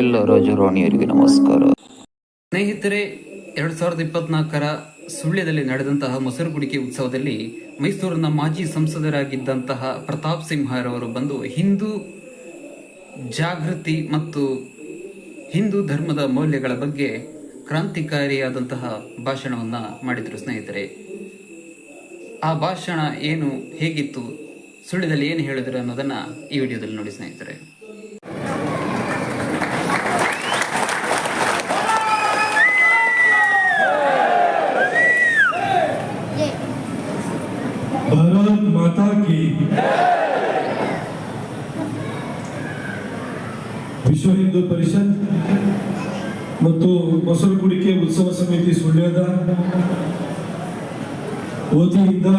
ಎಲ್ಲ ರಾಜರಾಣಿಯರಿಗೆ ನಮಸ್ಕಾರ. ಸ್ನೇಹಿತರೆ, ಎರಡ್ ಸಾವಿರದ ಇಪ್ಪತ್ನಾಲ್ಕರ ಸುಳ್ಯದಲ್ಲಿ ನಡೆದಂತಹ ಮೊಸರು ಕುಡಿಕೆ ಉತ್ಸವದಲ್ಲಿ ಮೈಸೂರಿನ ಮಾಜಿ ಸಂಸದರಾಗಿದ್ದಂತಹ ಪ್ರತಾಪ್ ಸಿಂಹರವರು ಬಂದು ಹಿಂದೂ ಜಾಗೃತಿ ಮತ್ತು ಹಿಂದೂ ಧರ್ಮದ ಮೌಲ್ಯಗಳ ಬಗ್ಗೆ ಕ್ರಾಂತಿಕಾರಿಯಾದಂತಹ ಭಾಷಣವನ್ನ ಮಾಡಿದರು ಸ್ನೇಹಿತರೆ. ಆ ಭಾಷಣ ಏನು ಹೇಗಿತ್ತು, ಸುಳ್ಯದಲ್ಲಿ ಏನು ಹೇಳಿದ್ರು ಅನ್ನೋದನ್ನ ಈ ವಿಡಿಯೋದಲ್ಲಿ ನೋಡಿ ಸ್ನೇಹಿತರೆ ಭಾರತ್ ಮಾತಾ ಕಿ ವಿಶ್ವ ಹಿಂದೂ ಪರಿಷತ್ ಮತ್ತು ಮೊಸರು ಕುಡಿಕೆ ಉತ್ಸವ ಸಮಿತಿ ಸುಳ್ಯದ ವತಿಯಿಂದ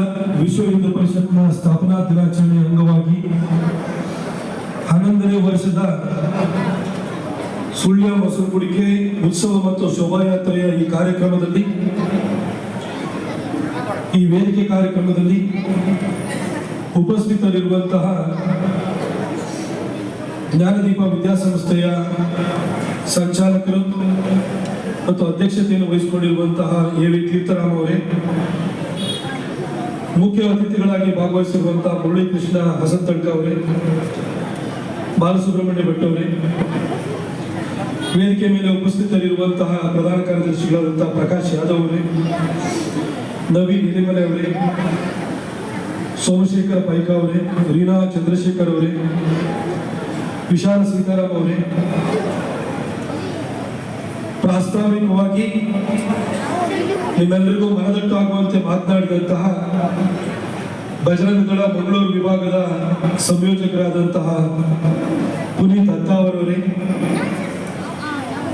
ವಿಶ್ವ ಹಿಂದೂ ಪರಿಷತ್ನ ಸ್ಥಾಪನಾ ದಿನಾಚರಣೆ ಅಂಗವಾಗಿ ಹನ್ನೊಂದನೇ ವರ್ಷದ ಸುಳ್ಯ ಮೊಸರು ಕುಡಿಕೆ ಉತ್ಸವ ಮತ್ತು ಶೋಭಾಯಾತ್ರೆಯ ಈ ಕಾರ್ಯಕ್ರಮದಲ್ಲಿ, ಈ ವೇದಿಕೆ ಕಾರ್ಯಕ್ರಮದಲ್ಲಿ ಉಪಸ್ಥಿತರಿರುವಂತಹ ಜ್ಞಾನದೀಪ ವಿದ್ಯಾಸಂಸ್ಥೆಯ ಸಂಚಾಲಕರು ಮತ್ತು ಅಧ್ಯಕ್ಷತೆಯನ್ನು ವಹಿಸಿಕೊಂಡಿರುವಂತಹ ಎ ವಿ ತೀರ್ಥರಾಮ್ ಅವರೇ, ಮುಖ್ಯ ಅತಿಥಿಗಳಾಗಿ ಭಾಗವಹಿಸಿರುವಂತಹ ಮುರಳೀಕೃಷ್ಣ ಹಸಂತಡ್ಕ ಅವರೇ, ಬಾಲಸುಬ್ರಹ್ಮಣ್ಯ ಭಟ್ ಅವರೇ, ವೇದಿಕೆ ಮೇಲೆ ಉಪಸ್ಥಿತರಿರುವಂತಹ ಪ್ರಧಾನ ಕಾರ್ಯದರ್ಶಿಗಳಾದಂತಹ ಪ್ರಕಾಶ್ ಯಾದವ್ ಅವರೇ, ನವೀನ್ ಹಿರೇಮಲೆ ಅವರೇ, ಸೋಮಶೇಖರ್ ಪೈಕ ಅವರೇ, ರೀನಾ ಚಂದ್ರಶೇಖರ್ ಅವರೇ ವಿಶಾಲ ಸೀತಾರಾಮ್ ಅವರೇ. ಪ್ರಾಸ್ತಾವಿಕವಾಗಿ ನಿಮ್ಮೆಲ್ಲರಿಗೂ ಮನದಟ್ಟಾಗುವಂತೆ ಮಾತನಾಡಿದಂತಹ ಬಜರಂಗ ದಳ ಮಂಗಳೂರು ವಿಭಾಗದ ಸಂಯೋಜಕರಾದಂತಹ ಪುನೀತ್ ಅತ್ತಾವರವರೇ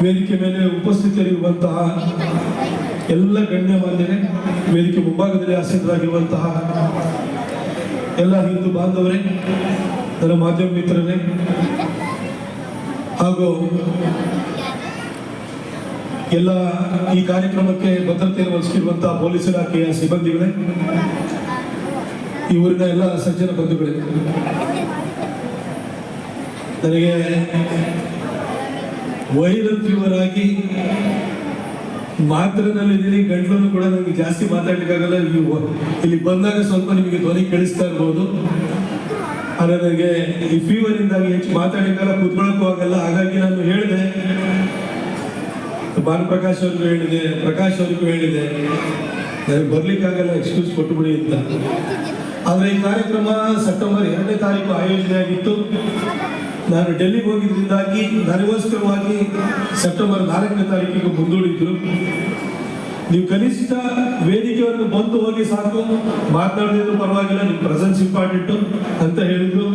ವೇದಿಕೆ ಮೇಲೆ ಉಪಸ್ಥಿತರಿರುವಂತಹ ಎಲ್ಲ ಗಣ್ಯಮಾನ್ಯರೇ ವೇದಿಕೆ ಮುಂಭಾಗದಲ್ಲಿ ಆಸೀನರಾಗಿರುವಂತಹ ಎಲ್ಲ ಹಿಂದೂ ಬಾಂಧವರೇ, ನನ್ನ ಮಾಧ್ಯಮ ಮಿತ್ರರೇ ಹಾಗೂ ಎಲ್ಲ ಈ ಕಾರ್ಯಕ್ರಮಕ್ಕೆ ಭದ್ರತೆ ವಹಿಸಿರುವಂತಹ ಪೊಲೀಸ್ ಇಲಾಖೆಯ ಸಿಬ್ಬಂದಿಗಳೇ, ಈ ಊರಿನ ಎಲ್ಲ ಸಜ್ಜನ ಬಂಧುಗಳೇ, ನನಗೆ ವೈರಲ್ ಮಾತ್ರನಲ್ಲಿ ಮಾತ್ರನಲ್ಲಿದ್ದೀನಿ ಗಂಟ್ಲನ್ನು ಕೂಡ ನನಗೆ ಜಾಸ್ತಿ ಮಾತಾಡ್ಲಿಕ್ಕಾಗಲ್ಲ. ಇಲ್ಲಿ ಬಂದಾಗ ಸ್ವಲ್ಪ ನಿಮಗೆ ಧ್ವನಿ ಕೇಳಿಸ್ತಾ ಇರ್ಬೋದು. ಆದರೆ ನನಗೆ ಈ ಫೀವರ್ ಇಂದಾಗಿ ಹೆಚ್ಚು ಮಾತಾಡಿದ್ದಲ್ಲ ಕೂತ್ಕೊಳ್ಳೋಕ್ಕೂ ಆಗಲ್ಲ ಹಾಗಾಗಿ ನಾನು ಹೇಳಿದೆ, ಭಾನುಪ್ರಕಾಶ್ ಅವ್ರಿಗೂ ಹೇಳಿದೆ, ಪ್ರಕಾಶ್ ಅವ್ರಿಗೂ ಹೇಳಿದೆ, ನನಗೆ ಬರ್ಲಿಕ್ಕಾಗಲ್ಲ ಎಕ್ಸ್ಕ್ಯೂಸ್ ಕೊಟ್ಟುಬಿಡಿ ಅಂತ. ಆದರೆ ಈ ಕಾರ್ಯಕ್ರಮ ಸೆಪ್ಟೆಂಬರ್ ಎರಡನೇ ತಾರೀಕು ಆಯೋಜನೆ ಆಗಿತ್ತು. ನಾನು ಡೆಲ್ಲಿಗೆ ಹೋಗಿದ್ದರಿಂದಾಗಿ ನನಗೋಸ್ಕರವಾಗಿ ಸೆಪ್ಟೆಂಬರ್ ನಾಲ್ಕನೇ ತಾರೀಕಿಗೆ ಮುಂದೂಡಿದ್ರು. ನೀವು ಕನಿಷ್ಠ ವೇದಿಕೆವರೆಗೂ ಬಂದು ಹೋಗಿ ಸಾಕು. ಮಾತನಾಡಿದ್ರು ಪರವಾಗಿಲ್ಲ, ನಿಮ್ಮ ಪ್ರೆಸೆನ್ಸ್ ಇಂಪಾರ್ಟೆಂಟ್ ಅಂತ ಹೇಳಿದ್ರು.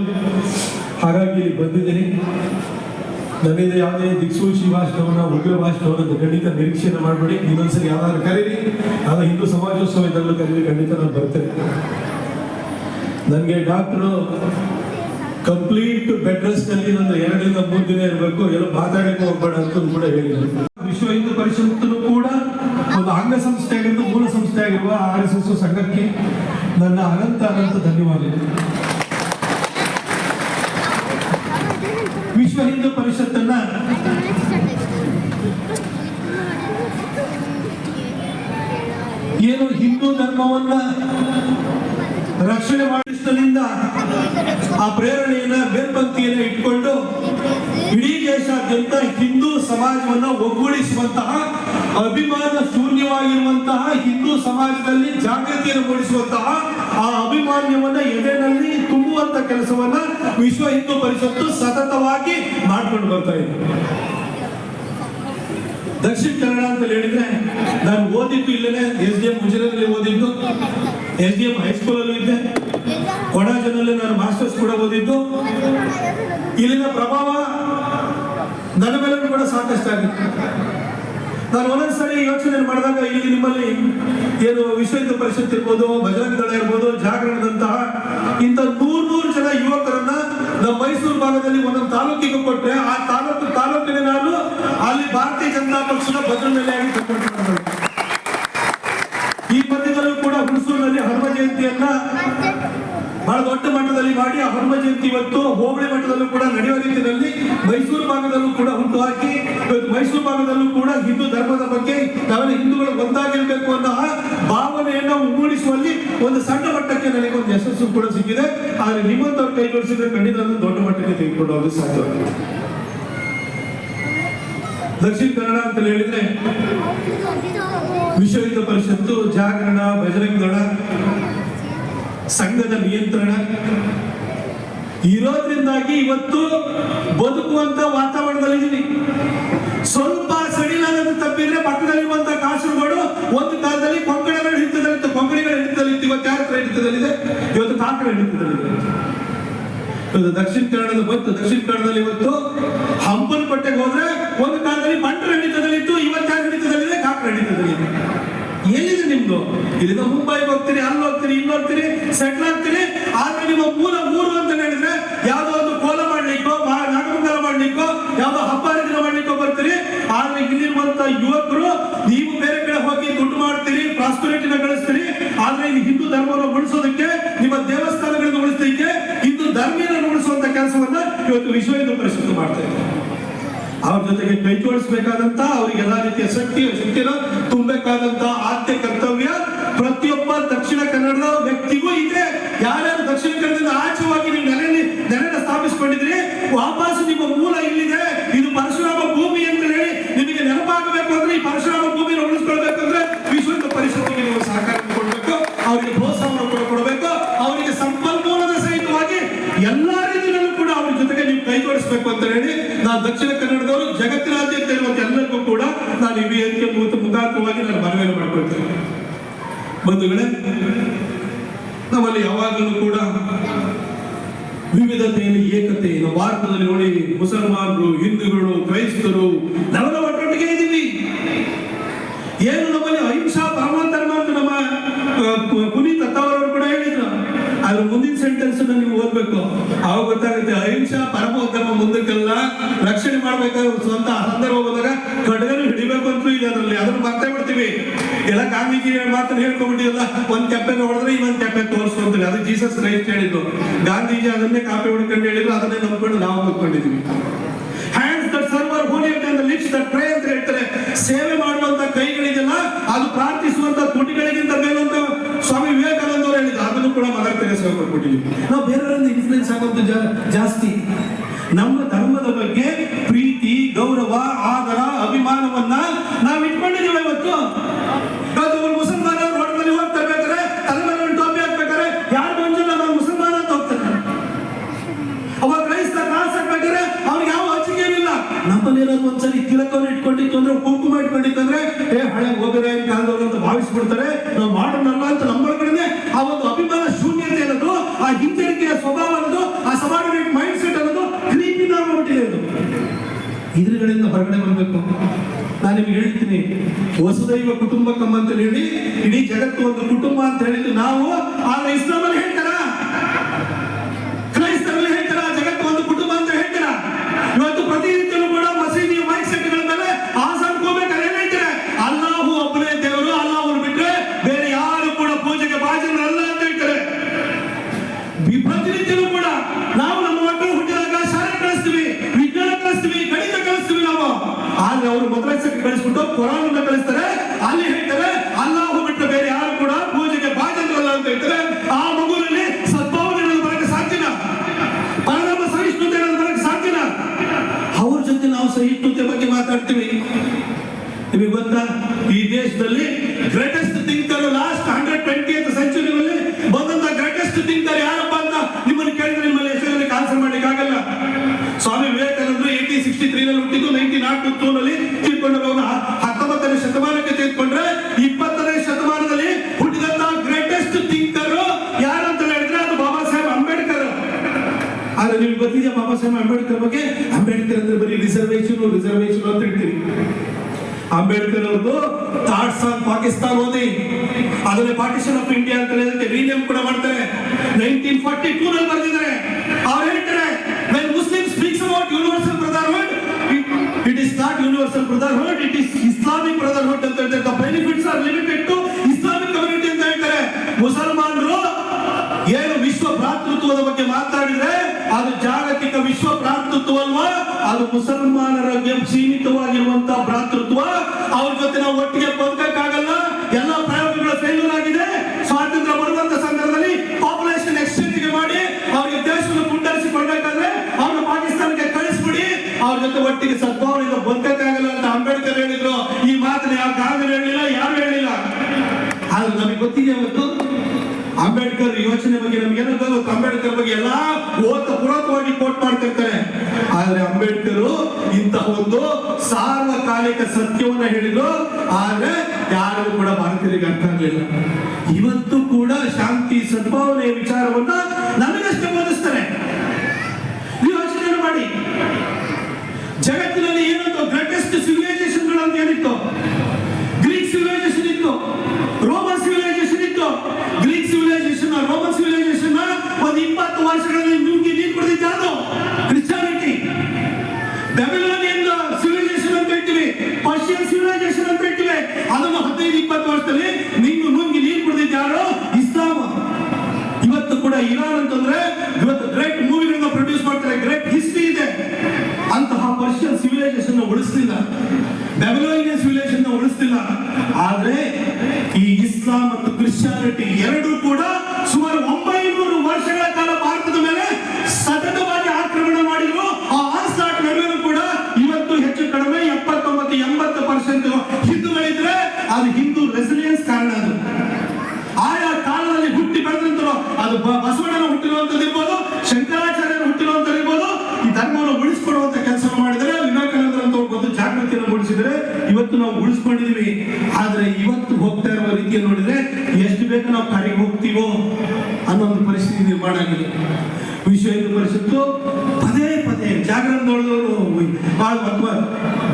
ಹಾಗಾಗಿ ಬಂದಿದ್ದೀನಿ. ನನ್ನಿಂದ ಯಾವುದೇ ದಿಕ್ಸೂಚಿ ಭಾಷಣವನ್ನ ಉಗ್ರ ಭಾಷಣವನ್ನ ಖಂಡಿತ ನಿರೀಕ್ಷೆಯನ್ನು ಮಾಡಬೇಡಿ. ಇನ್ನೊಂದ್ಸರಿ ಯಾವ್ದಾದ್ರು ಕರೀರಿ? ಅದು ಹಿಂದೂ ಸಮಾಜೋತ್ಸವ ಇದರಲ್ಲೂ ಕರೀರಿ, ಖಂಡಿತ ನಾನು ಬರ್ತೇನೆ. ನನಗೆ ಡಾಕ್ಟ್ರು ಕಂಪ್ಲೀಟ್ ಬೆಡ್ ರೆಸ್ಟ್ನಲ್ಲಿ ನನ್ನ ಎರಡರಿಂದ ಮೂರು ದಿನ ಇರಬೇಕು. ಎಲ್ಲ ಮಾತಾಡಕ್ಕೆ ಹೋಗ್ಬೇಡ ಅಂತ ಕೂಡ ಹೇಳಿದ್ರು. ಸಂಘಕ್ಕೆ ನನ್ನ ಅನಂತ ಅನಂತ ಧನ್ಯವಾದಗಳು. ವಿಶ್ವ ಹಿಂದೂ ಪರಿಷತ್ತನ್ನ ಏನು ಹಿಂದೂ ಧರ್ಮವನ್ನ ರಕ್ಷಣೆ ಮಾಡಿಸಿದ ಆ ಪ್ರೇರಣೆಯನ್ನ ಬೇರ್ಪಂಕ್ತಿಯನ್ನ ಇಟ್ಕೊಂಡು ಇಡೀ ದೇಶಾದ್ಯಂತ ಹಿಂದೂ ಸಮಾಜವನ್ನ ಒಗ್ಗೂಡಿಸುವಂತಹ ಅಭಿಮಾನ ಹಿಂದೂ ಸಮಾಜದಲ್ಲಿ ಜಾಗೃತಿಯನ್ನು ಮೂಡಿಸುವಂತಹ ಆ ಅಭಿಮಾನ್ಯವನ್ನ ಎದೆನಲ್ಲಿ ತುಂಬುವಂತ ಕೆಲಸವನ್ನ ವಿಶ್ವ ಹಿಂದೂ ಪರಿಷತ್ತು ಸತತವಾಗಿ ಮಾಡ್ಕೊಂಡು ಬರ್ತಾ ಇದೆ. ದಕ್ಷಿಣ ಕನ್ನಡ ಅಂತ ಹೇಳಿದ್ರೆ ನಾನು ಓದಿದ್ದು ಇಲ್ಲೇ ಎಸ್ ಡಿ ಎಂ ಮುಜರಲ್ಲಿ ಓದಿದ್ದು ಎಸ್ ಡಿ ಎಂ ಹೈಸ್ಕೂಲ್ ಅಲ್ಲಿ ಇದ್ದೆ. ಕೊಡಾಜನಲ್ಲಿ ನಾನು ಮಾಸ್ಟರ್ಸ್ ಕೂಡ ಓದಿದ್ದು. ಇಲ್ಲಿನ ಪ್ರಭಾವ ನನ್ನ ಮೇಲೂ ಕೂಡ ಸಾಕಷ್ಟು ಆಗಿತ್ತು ನಾನು ಒಂದೊಂದ್ಸರಿ ಯೋಚನೆ ಮಾಡಿದಾಗ ಇಲ್ಲಿ ನಿಮ್ಮಲ್ಲಿ ಏನು ವಿಶ್ವ ಹಿಂದೂ ಪರಿಷತ್ ಇರ್ಬೋದು, ಭಜರಂಗ ದಳ ಇರ್ಬೋದು, ಜಾಗರಣದಂತಹ ಇಂಥ ನೂರ್ ನೂರು ಜನ ಯುವಕರನ್ನ ನಮ್ಮ ಮೈಸೂರು ಭಾಗದಲ್ಲಿ ಒಂದೊಂದು ತಾಲೂಕಿಗೆ ಕೊಟ್ಟರೆ ಆ ತಾಲೂಕು ತಾಲೂಕಿನ ನಾನು ಅಲ್ಲಿ ಭಾರತೀಯ ಜನತಾ ಪಕ್ಷದ ಭದ್ರನೆಲೆಯಾಗಿ ತಗೊಂಡಿದ್ದೇನೆ ಈ ಮಧ್ಯದಲ್ಲೂ ಕೂಡ ಹುಣಸೂರಿನಲ್ಲಿ ಹನುಮ ಜಯಂತಿಯನ್ನ ಬಹಳ ದೊಡ್ಡ ಮಟ್ಟದಲ್ಲಿ ಮಾಡಿ, ಆ ಹನುಮ ಜಯಂತಿ ಇವತ್ತು ಹೋಬಳಿ ಮಟ್ಟದಲ್ಲೂ ಕೂಡ ನಡೆಯುವ ರೀತಿಯಲ್ಲಿ ಮೈಸೂರು ಭಾಗದಲ್ಲೂ ಕೂಡ ಹುಟ್ಟು ಹಾಕಿ, ಇವತ್ತು ಮೈಸೂರು ಭಾಗದಲ್ಲೂ ಕೂಡ ಹಿಂದೂ ಧರ್ಮದ ಬಗ್ಗೆ ನಾವೆಲ್ಲ ಹಿಂದೂಗಳು ಒಂದಾಗಿರ್ಬೇಕು ಅಂತಹ ಭಾವನೆಯನ್ನು ಮೂಡಿಸುವಲ್ಲಿ ಒಂದು ಸಣ್ಣ ಮಟ್ಟಕ್ಕೆ ನನಗೆ ಒಂದು ಯಶಸ್ಸು ಕೂಡ ಸಿಕ್ಕಿದೆ. ಆದರೆ ನಿಮ್ಮಂತವ್ರು ಕೈ ಜೋಡಿಸಿದ್ರೆ ಖಂಡಿತ ದೊಡ್ಡ ಮಟ್ಟಕ್ಕೆ ತೆಗೆದುಕೊಂಡು ಸಾಧ್ಯ ದಕ್ಷಿಣ ಕನ್ನಡ ಅಂತ ಹೇಳಿದ್ರೆ ವಿಶ್ವ ಪರಿಷತ್ತು, ಜಾಗರಣ ಬಜರಂಗ ದಳ ಸಂಘದ ನಿಯಂತ್ರಣ. ಇರೋದ್ರಿಂದಾಗಿ ಇವತ್ತು ಬದುಕುವಂತ ವಾತಾವರಣದಲ್ಲಿದ್ದೀನಿ ಸ್ವಲ್ಪ ಸಡಿಲಾಗದ ತಪ್ಪಿದ್ರೆ ಪಕ್ಕದಲ್ಲಿರುವಂತ ಕಾಸರಗೋಡು ಒಂದು ಕಾಲದಲ್ಲಿ ಕೊಂಕಣಗಳ ಹಿಡಿತದಲ್ಲಿತ್ತು. ಕೊಂಕಣಿಗಳ ಹಿಡಿತದಲ್ಲಿತ್ತು. ಇವತ್ತು ಯಾರ ಹತ್ರ ಹಿಡಿತದಲ್ಲಿದೆ? ಇವತ್ತು ಕಾಕಡ ಹಿಡಿತದಲ್ಲಿದೆ. ಇವತ್ತು ದಕ್ಷಿಣ ಕನ್ನಡದ ಬಂತು ದಕ್ಷಿಣ ಕನ್ನಡದಲ್ಲಿ ಇವತ್ತು ಹಂಪನಪಟ್ಟೆಗೆ ಹೋದ್ರೆ ಒಂದು ಕಾಲದಲ್ಲಿ ಬಂಟರ ಹಿಡಿತದಲ್ಲಿತ್ತು ಇವತ್ತು ಯಾರ ಹಿಡಿತದಲ್ಲಿದೆ ಕಾಕಡ ಹಿಡಿತದಲ್ಲಿದೆ ಎಲ್ಲಿದೆ ನಿಮ್ದು ಇಲ್ಲಿಂದ ಮುಂಬೈಗೆ ಹೋಗ್ತೀರಿ ಅಲ್ಲಿ ಹೋಗ್ತೀರಿ ಇಲ್ಲಿ ಹೋಗ್ತೀರಿ ಸೆಟ್ಲ್ ಆಗ್ತೀರಿ ಆದ್ರೆ ನಿಮ್ಮ ಮೂಲ ಮೂರು ಅಂತ ಹೇಳಿದ್ರೆ ಯಾವ್ದೋ ಒಂದು ಕೋಲ ಮಾಡ್ಲಿಕ್ಕೋ ನಾಟಕಾರ ಮಾಡ್ಲಿಕ್ಕೋ, ಯಾವ್ದೋ ಹಬ್ಬ ಹರಿದಿನ ಮಾಡ್ಲಿಕ್ಕೋ ಬರ್ತೀರಿ. ಆದ್ರೆ ಇಲ್ಲಿರುವಂತ ಯುವಕರು, ನೀವು ಬೇರೆ ಕಡೆ ಹೋಗಿ ದುಡ್ಡು ಮಾಡ್ತೀರಿ ಪ್ರಾಸ್ಪರಿಟಿನ ಗಳಿಸ್ತೀರಿ. ಆದ್ರೆ ಇಲ್ಲಿ ಹಿಂದೂ ಧರ್ಮವನ್ನು ಉಳಿಸೋದಕ್ಕೆ, ನಿಮ್ಮ ದೇವಸ್ಥಾನಗಳನ್ನು ಉಳಿಸಲಿಕ್ಕೆ, ಹಿಂದೂ ಧರ್ಮೀಯರನ್ನು ಉಳಿಸುವಂತ ಕೆಲಸವನ್ನ ಇವತ್ತು ವಿಶ್ವ ಹಿಂದೂ ಪರಿಷತ್ತು ಮಾಡ್ತಾ ಇದೆ. ಅವ್ರ ಜೊತೆಗೆ ಕೈ ಜೋಡಿಸಬೇಕಾದಂತ ಅವ್ರಿಗೆ ಎಲ್ಲಾ ರೀತಿಯ ಶಕ್ತಿ ಶಕ್ತಿನ ತುಂಬಬೇಕಾದಂತ ಆದ್ಯ ಕರ್ತವ್ಯ ಪ್ರತಿಯೊಬ್ಬ ದಕ್ಷಿಣ ಕನ್ನಡದ ವ್ಯಕ್ತಿಗೂ ಇದೆ ಯಾರ್ಯಾರು ದಕ್ಷಿಣ ಕನ್ನಡದಿಂದ ಆಚೆವಾಗಿ ನೀವು ನೆಲೆಯಲ್ಲಿ ನೆಲೆನ ಸ್ಥಾಪಿಸಿಕೊಂಡಿದ್ರಿ ವಾಪಸ್ ನಿಮ್ಮ ಮೂಲ ಇಲ್ಲಿದೆ. ಇದು ಪರಶುರಾಮ ಭೂಮಿ ಅಂತ ಹೇಳಿ ನಿಮಗೆ ನೆನಪಾಗಬೇಕು ಅಂದ್ರೆ ಈ ಪರಶುರಾಮ ಭೂಮಿಯನ್ನು ಉಳಿಸ್ಕೊಳ್ಬೇಕಂದ್ರೆ ವಿಶ್ವ ಹಿಂದೂ ಪರಿಷತ್ತಿಗೆ ನೀವು ಸಹಕಾರ ಕೊಡಬೇಕು, ಅವರಿಗೆ ಪ್ರೋತ್ಸಾಹವನ್ನು ಕೂಡ ಕೊಡಬೇಕು, ಅವರಿಗೆ ಸಂಪನ್ಮೂಲದ ಸಹಿತವಾಗಿ ಎಲ್ಲಾ ರೀತಿಯಲ್ಲೂ ಕೂಡ ಅವ್ರ ಜೊತೆಗೆ ನೀವು ಕೈ ಜೋಡಿಸಬೇಕು ಅಂತ ಹೇಳಿ ನಾನು ದಕ್ಷಿಣ ಕನ್ನಡದವರು, ಜಗತ್ತಿನಾದ್ಯಂತ ಇರುವಂತ ಎಲ್ಲರಿಗೂ ಕೂಡ ನಾನು ಈ ವೇದಿಕೆ ನಾನು ಮನವಿಯನ್ನು ಮಾಡ್ಕೊಳ್ತೇನೆ. ಬಂಧುಗಳೇ, ನಮ್ಮಲ್ಲಿ ಯಾವಾಗಲೂ ಕೂಡ ವಿವಿಧತೆಯಲ್ಲಿ ಏಕತೆ ನಮ್ಮ ಭಾರತದಲ್ಲಿ ನೋಡಿ ಮುಸಲ್ಮಾನರು, ಹಿಂದೂಗಳು, ಕ್ರೈಸ್ತರು ನಾವೆಲ್ಲ ಒಟ್ಟೊಟ್ಟಿಗೆ ಇದ್ದೀವಿ. ಏನು ನಮ್ಮಲ್ಲಿ ಅಹಿಂಸಾ ಪರಮಾಧರ್ಮ ಅಂತ ನಮ್ಮ ಪುನೀತ್ ಅತ್ತವರವರು ಕೂಡ ಹೇಳಿದ್ರು. ಅದ್ರ ಮುಂದಿನ ಸೆಂಟೆನ್ಸ್ ನೀವು ಓದ್ಬೇಕು. ಅವಾಗ ಗೊತ್ತಾಗುತ್ತೆ ಅಹಿಂಸಾ ಪರಮೋದ್ಯಮ ಮುಂದಕ್ಕೆಲ್ಲ ರಕ್ಷಣೆ ಮಾಡ್ಬೇಕಾದ್ರೆ ಸ್ವಂತ ಸಂದರ್ಭ ಬಂದಾಗ ಕಡಗಲು ಹಿಡಿಬೇಕು ಅಂತಲೂ ಇದೆ ಅದರಲ್ಲಿ. ಅದನ್ನು ಮರ್ತೇ ಬಿಡ್ತೀವಿ. ಎಲ್ಲ ಗಾಂಧೀಜಿ ಮಾತ್ರ ಹೇಳ್ಕೊಂಡ್ಬಿಟ್ಟಿಲ್ಲ ಒಂದ್ ಕೆಪ್ಪೆ ನೋಡಿದ್ರೆ ಇನ್ನೊಂದ್ ಕೆಪ್ಪೆ ತೋರಿಸು ಅಂತಾರೆ ಅದು ಜೀಸಸ್ ಕ್ರೈಸ್ಟ್ ಹೇಳಿದ್ದು. ಗಾಂಧೀಜಿ ಅದನ್ನೇ ಕಾಪಿ ಹೊಡ್ಕೊಂಡು ಹೇಳಿದ್ರು, ಅದನ್ನೇ ನಂಬ್ಕೊಂಡು ನಾವು ನಂಬ್ಕೊಂಡಿದೀವಿ ಹ್ಯಾಂಡ್ಸ್ ದಟ್ ಸರ್ವರ್ ಅಂತ ಲಿಪ್ಸ್ ದಟ್ ಅಂತ ಹೇಳ್ತಾರೆ. ಸೇವೆ ಮಾಡುವಂತ ಕೈಗಳಿದೆಯಲ್ಲ ಅದು ಪ್ರಾರ್ಥಿಸುವಂತ ತುಟಿಗಳಿಗಿಂತ ಮೇಲಂತ ಸ್ವಾಮಿ ವಿವೇಕಾನಂದ ಅವರು ಹೇಳಿದ್ರು. ಅದನ್ನು ಕೂಡ ಮದರ್ ತೆರೆಸ ಕೊಟ್ಬಿಟ್ಟಿದ್ವಿ. ನಾವು ಬೇರೆಯವರಿಂದ ಇನ್ಫ್ಲೂಯೆನ್ಸ್ ಆಗೋದು ಜಾಸ್ತಿ. ನಮ್ಮ ಹೇಳ್ತೀನಿ. ವಸುದೈವ ಕುಟುಂಬಕಂ ಅಂತ ಹೇಳಿ, ಇಡೀ ಜಗತ್ತು ಒಂದು ಕುಟುಂಬ ಅಂತ ಹೇಳಿದ್ದು ನಾವು ಆಗ ಇಸ್ಲಾಮಲ್ಲಿ ಹೇಳ್ತಾರ ಕ್ರೈಸ್ತರಲ್ಲಿ ಹೇಳ್ತಾರ ಜಗತ್ತು ಒಂದು ಕುಟುಂಬ ಅಂತ ಹೇಳ್ತಾರ ಇವತ್ತು ಪ್ರತಿನಿತ್ಯನೂ ಕೂಡ ಮಸೀದಿ ಮೈಕ್ ಸೆಟ್ಗಳ ಮೇಲೆ ಆಸಾನ್ ಹೋಗ್ಬೇಕಾದ್ರೆ ಏನ್ ಹೇಳ್ತಾರೆ ಅಲ್ಲಾಹು ಒಬ್ಬನೇ ದೇವರು ಅಲ್ಲಾಹು ಬಿಟ್ರೆ ಬೇರೆ ಯಾರು ಕೂಡ ಪೂಜೆಗೆ ಬಾಜನರಲ್ಲ ಅಂತ ಹೇಳ್ತಾರೆ ಬಿ- ಪ್ರತಿನಿತ್ಯನೂ ಕೂಡ ನಾವು ನಮ್ಮ ಮಕ್ಕಳು ಹುಟ್ಟಿದಾಗ ಶಾಲೆ ಕಳಿಸ್ತೀವಿ ವಿಜ್ಞಾನ ಕಳಿಸ್ತೀವಿ ಗಣಿತ ಕಳಿಸ್ತೀವಿ ನಾವು ಆದ್ರೆ ಅವರು ಮದ್ರಸಕ್ಕೆ ಕಳಿಸ್ಬಿಟ್ಟು ಕುರಾನ್ ಕಳಿಸ್ತಾರೆ ಅಲ್ಲಿ ಹೇಳ್ತಾರೆ, ಅಲ್ಲಾಹು ಬಿಟ್ಟು ಬೇರೆ ಯಾರು ಕೂಡ ಪೂಜೆಗೆ ಬಾಜನರಲ್ಲ ಅಂತ ಹೇಳ್ತಾರೆ. ಆ ಮಗುವಿನಲ್ಲಿ ಸದ್ಭಾವನೆ ಅನ್ನೋದು ಬರಕ್ಕೆ ಸಾಧ್ಯನ? ಪರಿಣಾಮ ಸಹಿಷ್ಣುತೆ ಅನ್ನೋದು ಬರಕ್ಕೆ ಸಾಧ್ಯನ? ಅವ್ರ ಜೊತೆ ನಾವು ಸಹಿಷ್ಣುತೆ ಬಗ್ಗೆ ಮಾತಾಡ್ತೀವಿ. ನಿಮಗೆ ಗೊತ್ತಾ? ಈ ದೇಶದಲ್ಲಿ greatest thinker last hundred twenty ಸೆಂಚುರಿನಲ್ಲಿ ಬಂದಂತ ಗ್ರೇಟೆಸ್ಟ್ ಥಿಂಕರ್ ಗೊತ್ತಿದೆಯಾ ಅಂಬೇಡ್ಕರ್ ಬಗ್ಗೆ ಅಂಬೇಡ್ಕರ್ ಅಂದ್ರೆ ಬರೀ ರಿಸರ್ವೇಶನ್ ರಿಸರ್ವೇಶನ್ ಅಂತ ಹೇಳ್ತೀವಿ ಅಂಬೇಡ್ಕರ್ ಅವ್ರದ್ದು ಥಾಟ್ಸ್ ಆನ್ ಪಾಕಿಸ್ತಾನ್ ಓದಿ. ಅದನ್ನೇ ಪಾರ್ಟಿಷನ್ ಆಫ್ ಇಂಡಿಯಾ ಅಂತ ಹೇಳೋದಕ್ಕೆ ರೀನೇಮ್ ಕೂಡ ಮಾಡ್ತಾರೆ. ನೈನ್ಟೀನ್ ಫಾರ್ಟಿ ಟೂ ನಲ್ಲಿ ಬರೆದಿದ್ದಾರೆ. ಅವ್ರು ಹೇಳ್ತಾರೆ when Muslim speaks about universal brotherhood it, it is not universal brotherhood it is Islamic brotherhood ಅಂತ ಹೇಳ್ತಾರೆ. The benefits are limited to Islamic community ಅಂತ ಹೇಳ್ತಾರೆ. ಮುಸಲ್ಮಾನರು ಏನು ಭ್ರಾತೃತ್ವದ ಬಗ್ಗೆ ಮಾತಾಡಿದ್ರೆ ಅದು ಜಾಗತಿಕ ವಿಶ್ವ ಭ್ರಾತೃತ್ವ ಅಲ್ವಾ? ಅದು ಮುಸಲ್ಮಾನರಿಗೆ ಸೀಮಿತವಾಗಿರುವಂತಹ ಭ್ರಾತೃತ್ವ. ಅವ್ರ ಜೊತೆ ನಾವು ಒಟ್ಟಿಗೆ ಬದುಕಕ್ಕಾಗಲ್ಲ. ಎಲ್ಲ ಪ್ರಯೋಗಗಳ ಫೇಲ್ಯೂರ್ ಆಗಿದೆ ಸ್ವಾತಂತ್ರ್ಯ ಬರುವಂತ ಸಂದರ್ಭದಲ್ಲಿ ಪಾಪ್ಯುಲೇಷನ್ ಎಕ್ಸ್ಚೇಂಜ್ ಮಾಡಿ ಅವ್ರಿಗೆ ದೇಶವನ್ನು ಪುಂಡರಿಸಿಕೊಳ್ಬೇಕಾದ್ರೆ ಅವ್ರನ್ನ ಪಾಕಿಸ್ತಾನಕ್ಕೆ ಕಳಿಸ್ಬಿಡಿ. ಅವ್ರ ಜೊತೆ ಒಟ್ಟಿಗೆ ಸದ್ಭಾವನೆಯಿಂದ ಬದುಕಕ್ಕಾಗಲ್ಲ ಅಂತ ಅಂಬೇಡ್ಕರ್ ಹೇಳಿದ್ರು. ಈ ಮಾತನ್ನ ಯಾವ ಗಾಂಧಿ ಹೇಳಿಲ್ಲ? ಯಾರು ಹೇಳಿಲ್ಲ? ಆದ್ರೆ ನಮಗೆ ಗೊತ್ತಿದೆ ಇವತ್ತು? ಅಂಬೇಡ್ಕರ್ ಯೋಚನೆ ಬಗ್ಗೆ ನಮ್ಗೆ ಏನೋ ಗೊತ್ತು. ಅಂಬೇಡ್ಕರ್ ಬಗ್ಗೆ ಎಲ್ಲಾ ಓತ ಪುರಾತವಾಗಿ ಕೋಟ್ ಮಾಡ್ತಿರ್ತಾರೆ. ಆದ್ರೆ ಅಂಬೇಡ್ಕರ್ ಇಂತಹ ಒಂದು ಸಾರ್ವಕಾಲಿಕ ಸತ್ಯವನ್ನ ಹೇಳಿದ್ರು. ಆದ್ರೆ ಯಾರು ಕೂಡ ಭಾರತೀಯರಿಗೆ ಅರ್ಥ ಆಗಲಿಲ್ಲ. ಇವತ್ತು ಕೂಡ ಶಾಂತಿ ಸದ್ಭಾವನೆಯ ವಿಚಾರವನ್ನ ನನಗಷ್ಟೇ ಬೋಧಿಸ್ತಾರೆ. ಯೋಚನೆ ಮಾಡಿ. ಜಗತ್ತಿನಲ್ಲಿ ಏನಂತ ಗ್ರೇಟೆಸ್ಟ್ ಸಿವಿಲೈಸೇಷನ್ ಅಂತ ಏನಿತ್ತು? ಗ್ರೀಕ್ ಸಿವಿಲೈಸೇಷನ್ ಇತ್ತು. ರೋಮನ್ ಸಿವಿಲೈಸೇಷನ್ ಇತ್ತು. ಗ್ರೀಕ್ ಸಿವಿಲೈಸೇಷನ್ ರೋಮನ್ ಸಿವಿಲೈಸೇಷನ್ ಒಂದು ಇಪ್ಪತ್ತು ವರ್ಷಗಳಲ್ಲಿ ನುಂಗಿ ನೀರು ಕುಡಿದಿದ್ದ ಅದು ಕ್ರಿಶ್ಚಾನಿಟಿ ಬೆಬಿಲೋನಿಯನ್ ಸಿವಿಲೈಸೇಷನ್ ಅಂತ ಹೇಳ್ತೀವಿ ಪರ್ಷಿಯನ್ ಸಿವಿಲೈಸೇಷನ್ ಅಂತ ಹೇಳ್ತೀವಿ ಅದನ್ನು ಹದಿನೈದು, ಇಪ್ಪತ್ತು ವರ್ಷದಲ್ಲಿ ನೀವು ನುಂಗಿ ನೀರು ಕುಡಿದಿದ್ದ ಯಾರು? ಇಸ್ಲಾಂ. ಇವತ್ತು ಕೂಡ ಇರಾನ್ ಅಂತಂದ್ರೆ ಇವತ್ತು ಗ್ರೇಟ್ ಮೂವಿಗಳನ್ನ ಪ್ರೊಡ್ಯೂಸ್ ಮಾಡ್ತಾರೆ. ಗ್ರೇಟ್ ಹಿಸ್ಟ್ರಿ ಇದೆ. ಅಂತಹ ಪರ್ಷಿಯನ್ ಸಿವಿಲೈಸೇಷನ್ ಉಳಿಸ್ಲಿಲ್ಲ. ಬೆಬಿಲೋನಿಯನ್ ಸಿವಿಲೈಸೇಷನ್ ಉಳಿಸ್ಲಿಲ್ಲ. ಆದ್ರೆ ಈ ಇಸ್ಲಾಂ ಮತ್ತು ಅಥವಾ